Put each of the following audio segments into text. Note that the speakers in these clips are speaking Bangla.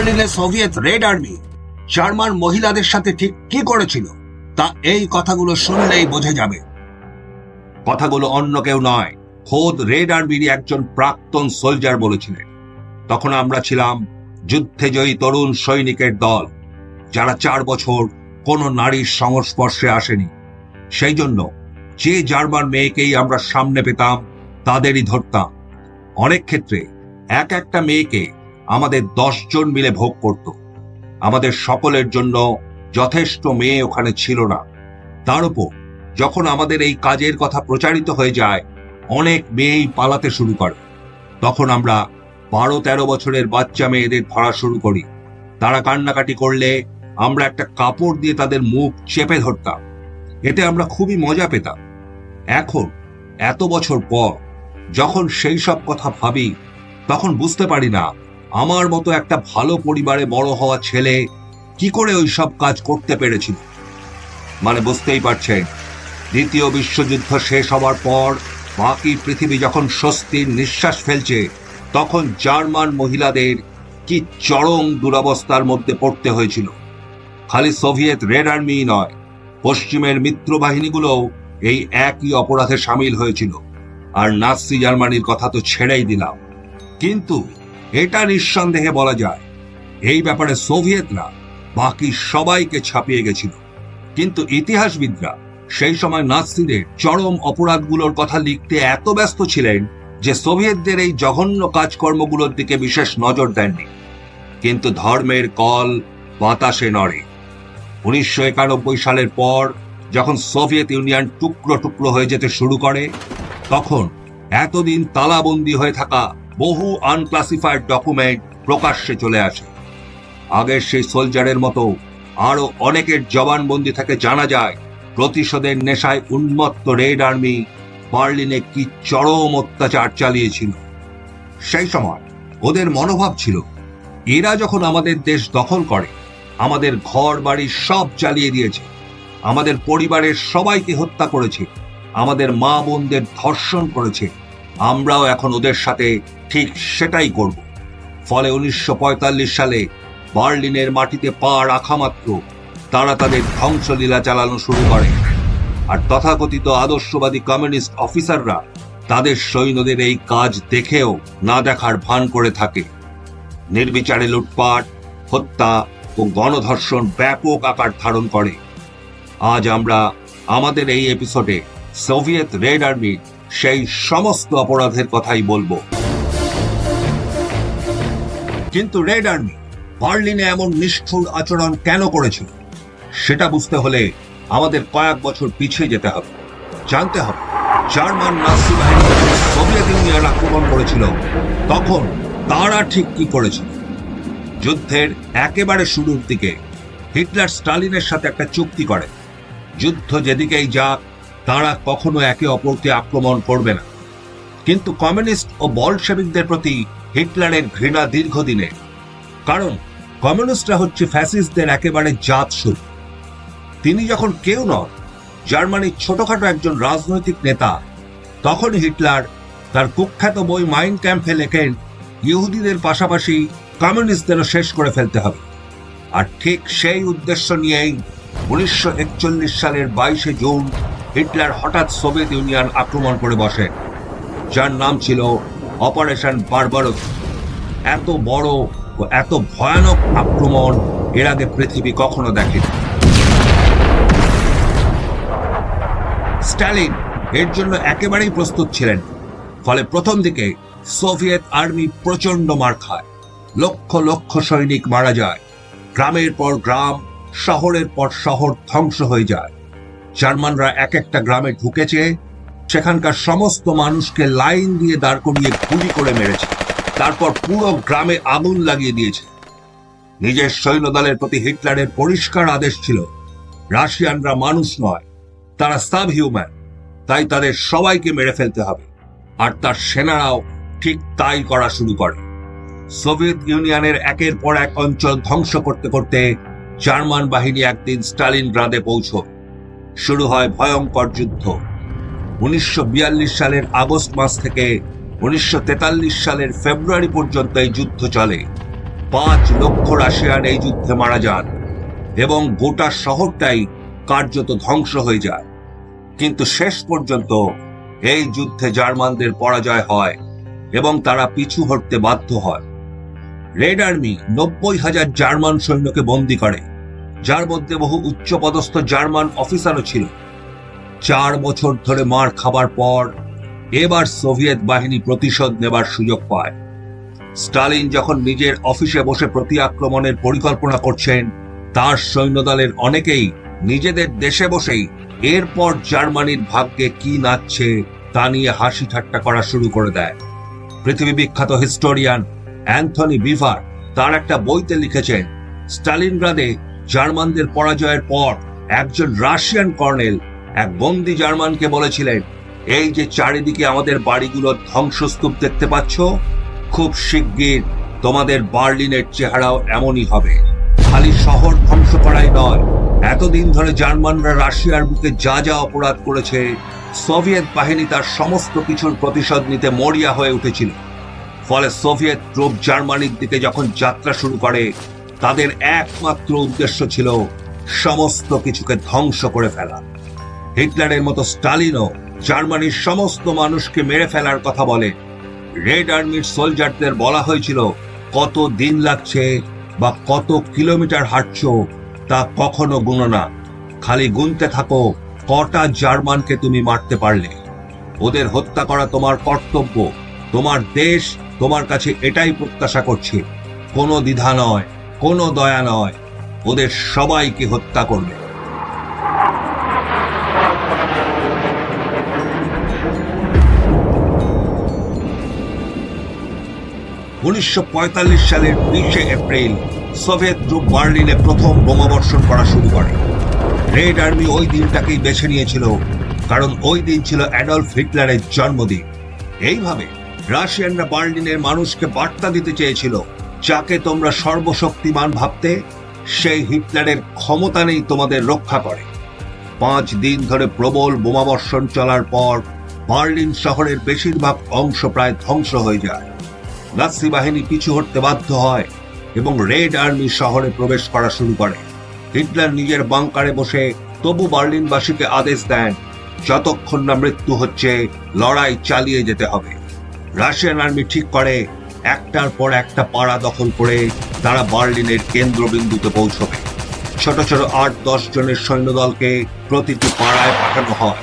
বার্লিনে সোভিয়েত রেড আর্মি জার্মান মহিলাদের সাথে ঠিক কি করেছিল, তা এই কথাগুলো শুনলেই বোঝা যাবে। কথাগুলো অন্য কেউ নয়, খোদ রেড আর্মির একজন প্রাক্তন সোলজার বলেছিলেন। তখন আমরা ছিলাম যুদ্ধে জয়ী তরুণ সৈনিকের দল, যারা চার বছর কোনো নারীর সংস্পর্শে আসেনি। সেই জন্য যে জার্মান মেয়েকেই আমরা সামনে পেতাম, তাদেরই ধরতাম। অনেক ক্ষেত্রে এক একটা মেয়েকে আমাদের জন মিলে ভোগ করত। আমাদের সকলের জন্য যথেষ্ট মেয়ে ওখানে ছিল না। তার উপর যখন আমাদের এই কাজের কথা প্রচারিত হয়ে যায়, অনেক মেয়েই পালাতে শুরু করে। তখন আমরা বারো তেরো বছরের বাচ্চা মেয়েদের ধরা শুরু করি। তারা কান্নাকাটি করলে আমরা একটা কাপড় দিয়ে তাদের মুখ চেপে ধরতাম। এতে আমরা খুবই মজা পেতাম। এখন, এত বছর পর, যখন সেই সব কথা ভাবি, তখন বুঝতে পারি না আমার মতো একটা ভালো পরিবারে বড় হওয়া ছেলে কি করে ওই সব কাজ করতে পেরেছিল? মানে বুঝতেই পারছেন, দ্বিতীয় বিশ্বযুদ্ধ শেষ হওয়ার পর বাকি পৃথিবী যখন স্বস্তির নিঃশ্বাস ফেলছে, তখন জার্মান মহিলাদের কি চরম দুরবস্থার মধ্যে পড়তে হয়েছিল। খালি সোভিয়েত রেড আর্মি নয়, পশ্চিমের মিত্র বাহিনীগুলোও এই একই অপরাধে সামিল হয়েছিল। আর নাসি জার্মানির কথা তো ছেড়েই দিলাম। কিন্তু এটা নিঃসন্দেহে বলা যায়। এই ব্যাপারে সোভিয়েতরা বাকি সবাইকে ছাপিয়ে গেছিল। কিন্তু ইতিহাসবিদরা সেই সময় নাৎসিদের চরম অপরাধগুলোর কথা লিখতে এত ব্যস্ত ছিলেন যে সোভিয়েতদের এই জঘন্য কাজকর্মগুলোর দিকে বিশেষ নজর দেননি। কিন্তু ধর্মের কল বাতাসে নড়ে। উনিশশো একানব্বই সালের পর যখন সোভিয়েত ইউনিয়ন টুকরো টুকরো হয়ে যেতে শুরু করে, তখন এতদিন তালাবন্দি হয়ে থাকা বহু আনক্লাসিফাইড ডকুমেন্ট প্রকাশ্যে চলে আসে। আগের সেই সোলজারের মতো আরও অনেকের জবানবন্দি থেকে জানা যায়, প্রতিশোধের নেশায় উন্মত্ত রেড আর্মি বার্লিনে কি চরম অত্যাচার চালিয়েছিল। সেই সময় ওদের মনোভাব ছিল, এরা যখন আমাদের দেশ দখল করে, আমাদের ঘর বাড়ি সব চালিয়ে দিয়েছে, আমাদের পরিবারের সবাইকে হত্যা করেছে, আমাদের মা বোনদের ধর্ষণ করেছে আমরাও এখন ওদের সাথে ঠিক সেটাই করব। ফলে উনিশশো পঁয়তাল্লিশ সালে বার্লিনের মাটিতে পা রাখা মাত্র তারা তাদের ধ্বংসলীলা চালানো শুরু করে। আর তথাকথিত আদর্শবাদী কমিউনিস্ট অফিসাররা তাদের সৈন্যদের এই কাজ দেখেও না দেখার ভান করে থাকে। নির্বিচারে লুটপাট, হত্যা ও গণধর্ষণ ব্যাপক আকার ধারণ করে। আজ আমরা আমাদের এই এপিসোডে সোভিয়েত রেড আর্মির সেই সমস্ত অপরাধের কথাই বলব। কিন্তু রেড আর্মি, বার্লিনে এমন নিষ্ঠুর আচরণ কেন করেছিল? সেটা বুঝতে হলে আমাদের কয়েক বছর পিছিয়ে যেতে হবে। জানতে হবে, জার্মান নাসি বাহিনী সোভিয়েত ইউনিয়ন আক্রমণ করেছিল, তখন তারা ঠিক কি করেছিল? যুদ্ধের একেবারে শুরুর দিকে হিটলার স্টালিনের সাথে একটা চুক্তি করে। যুদ্ধ যেদিকেই যাক তারা কখনো একে অপরকে আক্রমণ করবে না। কিন্তু কমিউনিস্ট ও বলশেবিকদের প্রতি হিটলারের ঘৃণা দীর্ঘদিনের কারণ কমিউনিস্টরা হচ্ছে ফ্যাসিস্টদের একেবারে জাত শুরু তিনি যখন কেউ নন, জার্মানির ছোটখাটো একজন রাজনৈতিক নেতা তখন হিটলার তার কুখ্যাত বই মাইন্ড ক্যাম্পে লেখেন, ইহুদিদের পাশাপাশি কমিউনিস্টদেরও শেষ করে ফেলতে হবে। আর ঠিক সেই উদ্দেশ্য নিয়েই উনিশশো একচল্লিশ সালের বাইশে জুন হিটলার হঠাৎ সোভিয়েত ইউনিয়ন আক্রমণ করে বসে, যার নাম ছিল অপারেশন বারবারস। এত বড় ও এত ভয়ানক আক্রমণ এর আগে পৃথিবী কখনো দেখেনি। স্ট্যালিন এর জন্য একেবারেই প্রস্তুত ছিলেন, ফলে প্রথম দিকে সোভিয়েত আর্মি প্রচণ্ড মার খায়। লক্ষ লক্ষ সৈনিক মারা যায়। গ্রামের পর গ্রাম, শহরের পর শহর ধ্বংস হয়ে যায়। জার্মানরা এক একটা গ্রামে ঢুকেছে, সেখানকার সমস্ত মানুষকে লাইন দিয়ে দাঁড় করিয়ে গুলি করে মেরেছে, তারপর পুরো গ্রামে আগুন লাগিয়ে দিয়েছে। নিজের সৈন্যদলের প্রতি হিটলারের পরিষ্কার আদেশ ছিল, রাশিয়ানরা মানুষ নয়, তারা সাব হিউম্যান তাই তাদের সবাইকে মেরে ফেলতে হবে, আর তার সেনারাও ঠিক তাই করা শুরু করে। সোভিয়েত ইউনিয়নের একের পর এক অঞ্চল ধ্বংস করতে করতে জার্মান বাহিনী একদিন স্টালিন গ্রাদে পৌঁছয় শুরু হয় ভয়ঙ্কর যুদ্ধ। উনিশশো বিয়াল্লিশ সালের আগস্ট মাস থেকে উনিশশো তেতাল্লিশ সালের ফেব্রুয়ারি পর্যন্ত এই যুদ্ধ চলে। পাঁচ লক্ষ রাশিয়ান এই যুদ্ধে মারা যান এবং গোটা শহরটাই কার্যত ধ্বংস হয়ে যায়। কিন্তু শেষ পর্যন্ত এই যুদ্ধে জার্মানদের পরাজয় হয় এবং তারা পিছু হটতে বাধ্য হয়। রেড আর্মি নব্বই হাজার জার্মান সৈন্যকে বন্দী করে। যার মধ্যে বহু উচ্চপদস্থ জার্মান অফিসারও ছিল। চার বছর ধরে মার খাবার পর এবার সোভিয়েত বাহিনী প্রতিশোধ নেবার সুযোগ পায়। স্টালিন যখন নিজের অফিসে বসে প্রতি আক্রমণের পরিকল্পনা করছেন, তার সৈন্যদলের অনেকেই নিজেদের দেশে বসেই এরপর জার্মানির ভাগ্যে কি নাচছে তা নিয়ে হাসি ঠাট্টা করা শুরু করে দেয়। পৃথিবী বিখ্যাত হিস্টোরিয়ান অ্যান্থনি বিভার তার একটা বইতে লিখেছেন, স্টালিনগ্রাদে জার্মানদের পরাজয়ের পর একজন রাশিয়ান কর্নেল এক বন্দি জার্মানকে বলেছিলেন, এই যে চারিদিকে আমাদের বাড়িগুলোর ধ্বংসস্তূপ দেখতে পাচ্ছ, খুব শিগগির তোমাদের বার্লিনের চেহারাও এমনই হবে। খালি শহর ধ্বংস করাই নয়, এতদিন ধরে জার্মানরা রাশিয়ার বুকে যা যা অপরাধ করেছে, সোভিয়েত বাহিনী তার সমস্ত কিছুর প্রতিশোধ নিতে মরিয়া হয়ে উঠেছিল। ফলে সোভিয়েত ট্রুপ জার্মানির দিকে যখন যাত্রা শুরু করে তাদের একমাত্র উদ্দেশ্য ছিল সমস্ত কিছুকে ধ্বংস করে ফেলা। হিটলারের মতো স্টালিনও জার্মানির সমস্ত মানুষকে মেরে ফেলার কথা বলে রেড আর্মির সোলজারদের বলা হয়েছিল কত দিন লাগছে বা কত কিলোমিটার হাঁটছ তা কখনো গুনো না। খালি গুনতে থাকো, কটা জার্মানকে তুমি মারতে পারলে। ওদের হত্যা করা তোমার কর্তব্য। তোমার দেশ তোমার কাছে এটাই প্রত্যাশা করছে। কোনো দ্বিধা নয়। কোনো দয়া নয়, ওদের সবাইকে হত্যা করবে। উনিশশো পঁয়তাল্লিশ সালের বিশে এপ্রিল, সোভিয়েত গ্রুপ বার্লিনে প্রথম বোমাবর্ষণ করা শুরু করে। রেড আর্মি ওই দিনটাকেই বেছে নিয়েছিল, কারণ ওই দিন ছিল অ্যাডলফ হিটলারের জন্মদিন। এইভাবে রাশিয়ানরা বার্লিনের মানুষকে বার্তা দিতে চেয়েছিল যাকে তোমরা সর্বশক্তিমান ভাবতে, সেই হিটলারের ক্ষমতা নেই তোমাদের রক্ষা করে। পাঁচ দিন ধরে প্রবল বোমাবর্ষণ চলার পর বার্লিন শহরের বেশিরভাগ অংশ প্রায় ধ্বংস হয়ে যায়। নাৎসি বাহিনী পিছু হটতে বাধ্য হয় এবং রেড আর্মি শহরে প্রবেশ করা শুরু করে। হিটলার নিজের বাংকারে বসে তবু বার্লিনবাসীকে আদেশ দেন, যতক্ষণ না মৃত্যু হচ্ছে, লড়াই চালিয়ে যেতে হবে। রাশিয়ান আর্মি ঠিক করে একটার পর একটা পাড়া দখল করে তারা বার্লিনের কেন্দ্রবিন্দুতে পৌঁছবে। ছোট ছোট আট, দশ জনের সৈন্যদলকে প্রতিটি পাড়ায় পাঠানো হয়।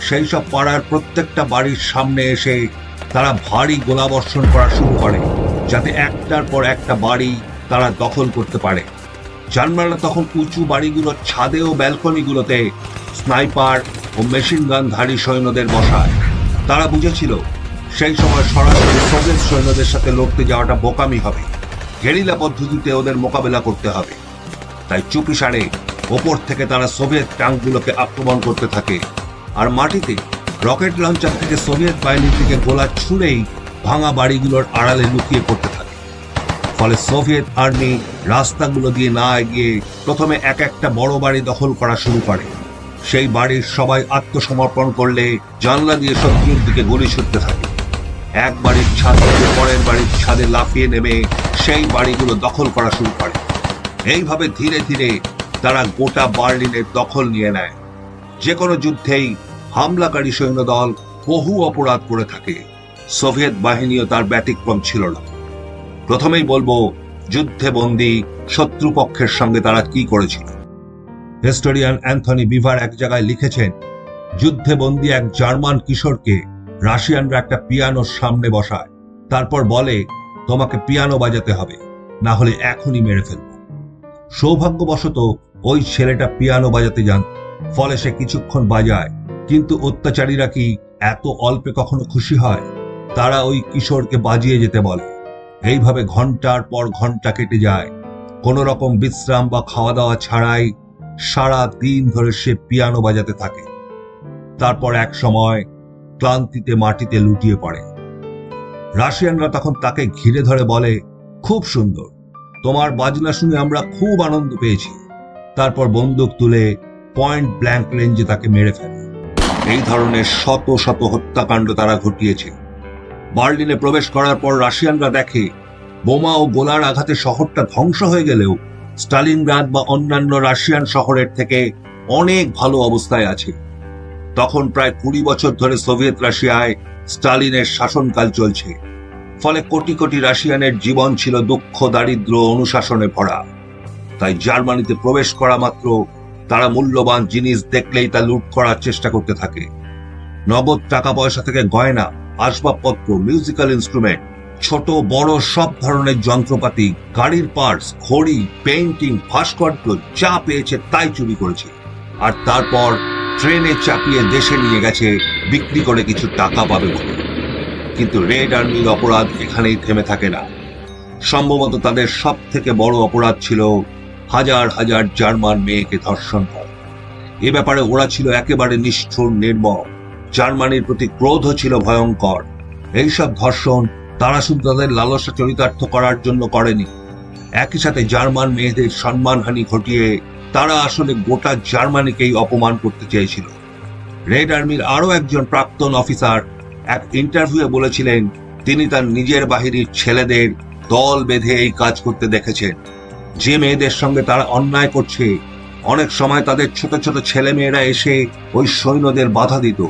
সেই সব পাড়ার প্রত্যেকটা বাড়ির সামনে এসে তারা ভারী গোলাবর্ষণ করা শুরু করে, যাতে একটার পর একটা বাড়ি তারা দখল করতে পারে। জার্মানরা তখন উঁচু বাড়িগুলোর ছাদে ও ব্যালকনিগুলোতে স্নাইপার ও মেশিন গানধারী সৈন্যদের বসায়। তারা বুঝেছিল সেই সময় সরাসরি সোভিয়েত সৈন্যদের সাথে লড়তে যাওয়াটা বোকামি হবে। গেরিলা পদ্ধতিতে ওদের মোকাবেলা করতে হবে। তাই চুপিসারে ওপর থেকে তারা সোভিয়েত ট্যাঙ্কগুলোকে আক্রমণ করতে থাকে আর মাটিতে রকেট লঞ্চার থেকে সোভিয়েত বাহিনীর দিকে গোলা ছুঁড়েই ভাঙা বাড়িগুলোর আড়ালে লুকিয়ে পড়তে থাকে। ফলে সোভিয়েত আর্মি রাস্তাগুলো দিয়ে না এগিয়ে প্রথমে এক একটা বড় বাড়ি দখল করা শুরু করে। সেই বাড়ির সবাই আত্মসমর্পণ করলে জানলা দিয়ে শত্রুর দিকে গুলি ছুটতে থাকে। এক বাড়ির ছাদ থেকে পরের বাড়ির ছাদে লাফিয়ে নেমে সেই বাড়িগুলো দখল করা শুরু করে। এইভাবে ধীরে ধীরে তারা গোটা বার্লিনের দখল নিয়ে নেয়। যে কোনো যুদ্ধেই হামলাকারী সৈন্যদল বহু অপরাধ করে থাকে। সোভিয়েত বাহিনীও তার ব্যতিক্রম ছিল না। প্রথমেই বলব, যুদ্ধে বন্দী শত্রুপক্ষের সঙ্গে তারা কি করেছিল। হিস্টোরিয়ান অ্যান্থনি বিভার এক জায়গায় লিখেছেন, যুদ্ধে বন্দী এক জার্মান কিশোরকে রাশিয়ানরা একটা পিয়ানোর সামনে বসায়। তারপর বলে, তোমাকে পিয়ানো বাজাতে হবে না হলে এখনই মেরে ফেলব। সৌভাগ্যবশত ওই ছেলেটা পিয়ানো বাজাতে যান, ফলে সে কিছুক্ষণ বাজায়। কিন্তু অত্যাচারীরা কি এত অল্পে কখনো খুশি হয়? তারা ওই কিশোরকে বাজিয়ে যেতে বলে। এইভাবে ঘণ্টার পর ঘণ্টা কেটে যায়। কোনো রকম বিশ্রাম বা খাওয়া দাওয়া ছাড়াই সারা দিন ধরে সে পিয়ানো বাজাতে থাকে। তারপর এক সময় ক্লান্তিতে মাটিতে লুটিয়ে পড়ে। রাশিয়ানরা তখন তাকে ঘিরে ধরে বলে, খুব সুন্দর। তোমার বাজনা শুনে আমরা খুব আনন্দ পেয়েছি। তারপর বন্দুক তুলে পয়েন্ট ব্ল্যাঙ্ক রেঞ্জে তাকে মেরে ফেলে। এই ধরনের শত শত হত্যাকাণ্ড তারা ঘটিয়েছে। বার্লিনে প্রবেশ করার পর রাশিয়ানরা দেখে, বোমা ও গোলার আঘাতে শহরটা ধ্বংস হয়ে গেলেও স্টালিনগ্রাদ বা অন্যান্য রাশিয়ান শহরের থেকে অনেক ভালো অবস্থায় আছে। তখন প্রায় কুড়ি বছর ধরে সোভিয়েত রাশিয়ায় স্টালিনের শাসনকাল চলছে। ফলে কোটি কোটি রাশিয়ানের জীবন ছিল দুঃখ দারিদ্র অনুশাসনে ভরা। তাই জার্মানিতে প্রবেশ করা মাত্র তারা মূল্যবান জিনিস দেখলেই তা লুট করার চেষ্টা করতে থাকে। নগদ টাকা পয়সা থেকে গয়না, আসবাবপত্র মিউজিক্যাল ইনস্ট্রুমেন্ট ছোট, বড় সব ধরনের যন্ত্রপাতি, গাড়ির পার্টস ঘড়ি পেইন্টিং ভাস্কর্য যা পেয়েছে তাই চুরি করেছে। আর তারপর ট্রেনে চাপিয়ে দেশে নিয়ে গেছে, বিক্রি করে কিছু টাকা পাবে বলে। কিন্তু রেড আর্মির অপরাধ এখানেই থেমে থাকে না। সম্ভবত তাদের সব থেকে বড় অপরাধ ছিল হাজার হাজার জার্মান মেয়েকে ধর্ষণ করা। এ ব্যাপারে ওরা ছিল একেবারে নিষ্ঠুর, নির্মম। জার্মানির প্রতি ক্রোধ ছিল ভয়ঙ্কর। এইসব ধর্ষণ তারা শুধু তাদের লালসা চরিতার্থ করার জন্য করেনি। একই সাথে জার্মান মেয়েদের সম্মানহানি ঘটিয়ে তারা আসলে গোটা জার্মানিকেই অপমান করতে চেয়েছিল। রেড আর্মির আরও একজন প্রাক্তন অফিসার এক ইন্টারভিউয়ে বলেছিলেন, তিনি তার নিজের বাহিনীর ছেলেদের দল বেঁধে এই কাজ করতে দেখেছেন। যে মেয়েদের সঙ্গে তারা অন্যায় করছে, অনেক সময় তাদের ছোট ছোট ছেলে মেয়েরা এসে ওই সৈন্যদের বাধা দিত,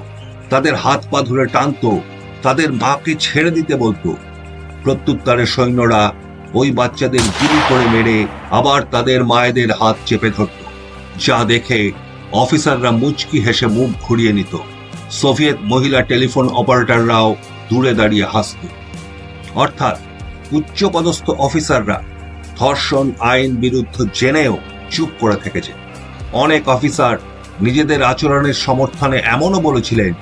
তাদের হাত পা ধরে টানতো, তাদের মাকে ছেড়ে দিতে বলতো। প্রত্যুত্তরে সৈন্যরা ওই বাচ্চাদের গুলি করে মেরে আবার তাদের মায়েদের হাত চেপে ধরত। যা দেখে অফিসাররা মুচকি হেসে মুখ ঘুরিয়ে নিত। সোভিয়েত মহিলা টেলিফোন অপারেটররাও দূরে দাঁড়িয়ে হাসত। অর্থাৎ উচ্চপদস্থ অফিসাররা ধর্ষণ আইন বিরুদ্ধ জেনেও চুপ করে থেকেছে। অনেক অফিসার নিজেদের আচরণের সমর্থনে এমনও বলেছিলেন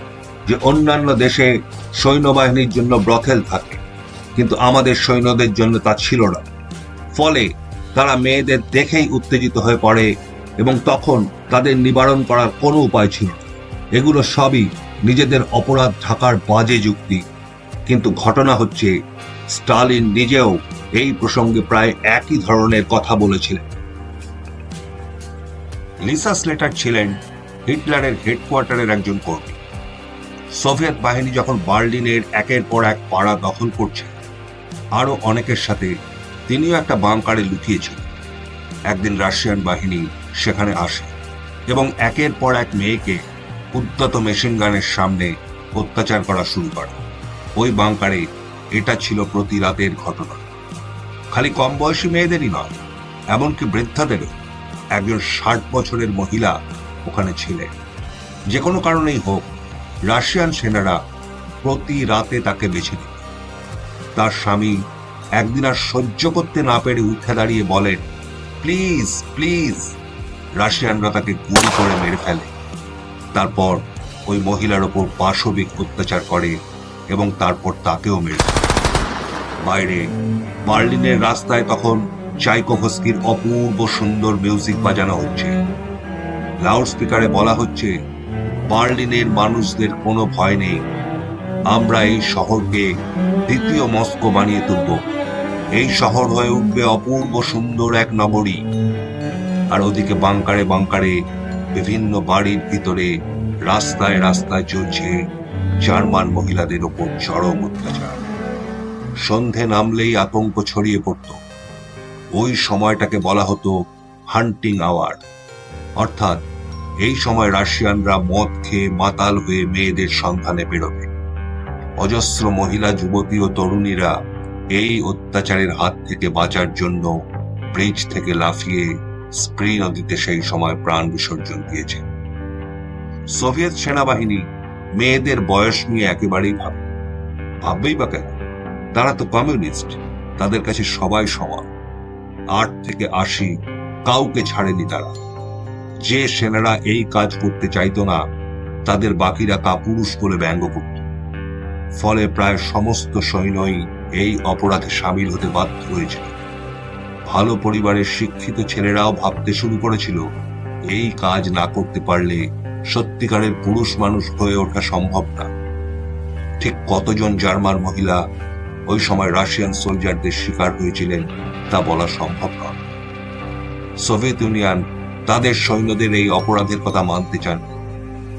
যে অন্যান্য দেশে সৈন্যবাহিনীর জন্য ব্রথেল থাকে। কিন্তু আমাদের সৈন্যদের জন্য তা ছিল না। ফলে তারা মেয়েদের দেখেই উত্তেজিত হয়ে পড়ে এবং তখন তাদের নিবারণ করার কোনো উপায় ছিল না। এগুলো সবই নিজেদের অপরাধ ঢাকার বাজে যুক্তি। কিন্তু ঘটনা হচ্ছে, স্টালিন নিজেও এই প্রসঙ্গে প্রায় একই ধরনের কথা বলেছিলেন। লিসা স্লেটার ছিলেন হিটলারের হেডকোয়ার্টারের একজন কর্মী। সোভিয়েত বাহিনী যখন বার্লিনের একের পর এক পাড়া দখল করছে আরও অনেকের সাথে তিনিও একটা বাংকারে লুকিয়েছিলেন একদিন রাশিয়ান বাহিনী সেখানে আসে এবং একের পর এক মেয়েকে উদ্যত মেশিন গানের সামনে অত্যাচার করা শুরু করে। ওই বাংকারে এটা ছিল প্রতি রাতের ঘটনা। খালি কম বয়সী মেয়েদেরই নয়, এমনকি বৃদ্ধাদেরও। একজন ষাট বছরের মহিলা ওখানে ছিলেন। যে কোনো কারণেই হোক, রাশিয়ান সেনারা প্রতি রাতে তাকে বেছে নিত। তার স্বামী একদিন আর সহ্য করতে না পেরে উঠে দাঁড়িয়ে বলেন, প্লিজ প্লিজ। রাশিয়ানরা তাকে গুলি করে মেরে ফেলে। তারপর ওই মহিলার ওপর পাশবিক অত্যাচার করে এবং তারপর তাকেও মেরে বাইরে বার্লিনের রাস্তায় তখন চাইকোভস্কির অপূর্ব সুন্দর মিউজিক বাজানো হচ্ছে। লাউড স্পিকারে বলা হচ্ছে, বার্লিনের মানুষদের কোনো ভয় নেই। আমরা এই শহরকে দ্বিতীয় মস্কো বানিয়ে তুলব। এই শহর হয়ে উঠবে অপূর্ব সুন্দর এক নগরী। আর ওদিকে বাংকারে বাংকারে বিভিন্ন বাড়ির ভিতরে রাস্তায় রাস্তায় চলছে জার্মান মহিলাদের ওপর চরম অত্যাচার। সন্ধে নামলেই আতঙ্ক ছড়িয়ে পড়ত। ওই সময়টাকে বলা হতো হান্টিং আওয়ার। অর্থাৎ এই সময় রাশিয়ানরা মদ খেয়ে মাতাল হয়ে মেয়েদের সন্ধানে বেরোবে। অজস্র মহিলা, যুবতী ও তরুণীরা এই অত্যাচারের হাত থেকে বাঁচার জন্য ব্রিজ থেকে লাফিয়ে স্প্রি নদীতে সেই সময় প্রাণ বিসর্জন দিয়েছে। সোভিয়েত সেনাবাহিনী মেয়েদের বয়স নিয়ে একেবারেই ভাবে। ভাববেই বা কেন? তারা তো কমিউনিস্ট, তাদের কাছে সবাই সমান। আট থেকে আশি কাউকে ছাড়েনি তারা। যে সেনারা এই কাজ করতে চাইতো না, তাদের বাকিরা কাপুরুষ বলে ব্যঙ্গ করত। ফলে প্রায় সমস্ত সৈন্যই এই অপরাধে সামিল হতে বাধ্য হয়েছিল। ভালো পরিবারের শিক্ষিত ছেলেরাও ভাবতে শুরু করেছিল, এই কাজ না করতে পারলে সত্যিকারের পুরুষ মানুষ হয়ে ওঠা সম্ভব না। ঠিক কতজন জার্মান মহিলা ওই সময় রাশিয়ান সোলজারদের শিকার হয়েছিলেন তা বলা সম্ভব নয়। সোভিয়েত ইউনিয়ন তাদের সৈন্যদের এই অপরাধের কথা মানতে চান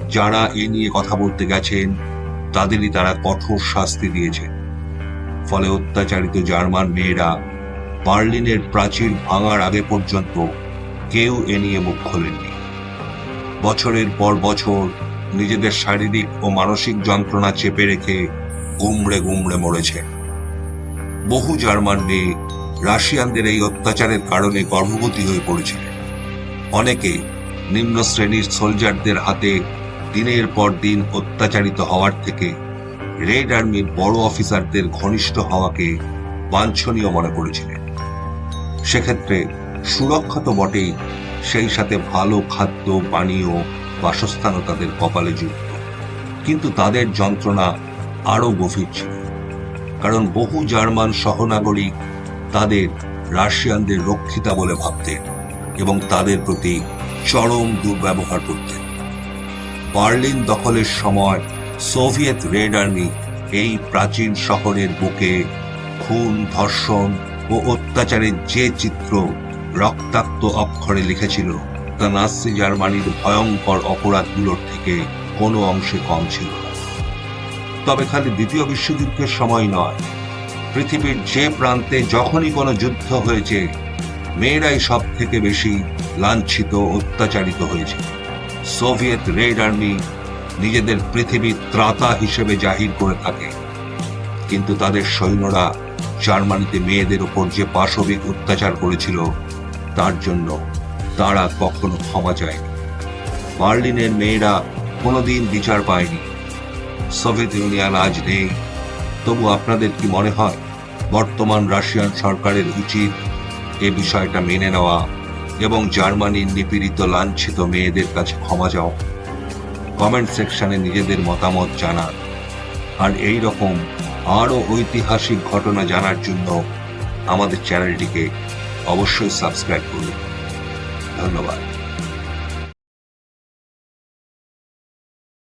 যারা এ নিয়ে কথা বলতে গেছেন তাদেরই তারা কঠোর শাস্তি দিয়েছে। ফলে অত্যাচারিত জার্মান মেয়েরা বার্লিনের প্রাচীর ভাঙার আগে পর্যন্ত কেউ এ নিয়ে মুখ খোলেননি। বছরের পর বছর নিজেদের শারীরিক ও মানসিক যন্ত্রণা চেপে রেখে গুমড়ে গুমড়ে মরেছে। বহু জার্মান মেয়ে রাশিয়ানদের এই অত্যাচারের কারণে গর্ভবতী হয়ে পড়েছিলেন অনেকে নিম্ন শ্রেণির সোলজারদের হাতে দিনের পর দিন অত্যাচারিত হওয়ার থেকে রেড আর্মির বড় অফিসারদের ঘনিষ্ঠ হওয়াকে বাঞ্ছনীয় মনে করেছিলেন। সেক্ষেত্রে সুরক্ষা তো বটেই, সেই সাথে ভালো খাদ্য, পানীয় বাসস্থানও তাদের কপালে যুক্ত। কিন্তু তাদের যন্ত্রণা আরও গভীর ছিল, কারণ বহু জার্মান সহনাগরিক তাদের রাশিয়ানদের রক্ষিতা বলে ভাবতেন এবং তাদের প্রতি চরম দুর্ব্যবহার করতেন। বার্লিন দখলের সময় সোভিয়েত রেড আর্মি এই প্রাচীন শহরের বুকে খুন, ধর্ষণ ও অত্যাচারের যে চিত্র রক্তাক্ত অক্ষরে লিখেছিল, তা নাসি জার্মানির ভয়ঙ্কর অপরাধগুলোর থেকে কোনো অংশে কম ছিল তবে খালি দ্বিতীয় বিশ্বযুদ্ধের সময় নয়, পৃথিবীর যে প্রান্তে যখনই কোনো যুদ্ধ হয়েছে, মেয়েরাই সব থেকে বেশি লাঞ্ছিত, অত্যাচারিত হয়েছে। সোভিয়েত রেড আর্মি নিজেদের পৃথিবীর ত্রাতা হিসেবে জাহির করে থাকে। কিন্তু তাদের সৈন্যরা জার্মানিতে মেয়েদের উপর যে পাশবিক অত্যাচার করেছিল, তার জন্য তারা কখনো ক্ষমা চায়নি। বার্লিনের মেয়েরা কোনোদিন বিচার পায়নি। সোভিয়েত ইউনিয়ন আজ নেই। তবু আপনাদের কি মনে হয়, বর্তমান রাশিয়ান সরকারের উচিত এ বিষয়টা মেনে নেওয়া এবং জার্মানির নিপীড়িত, লাঞ্ছিত মেয়েদের কাছে ক্ষমা যাও কমেন্ট সেকশনে নিজেদের মতামত জানান। আর এই রকম আরও ঐতিহাসিক ঘটনা জানার জন্য আমাদের চ্যানেলটিকে অবশ্যই সাবস্ক্রাইব করুন। ধন্যবাদ।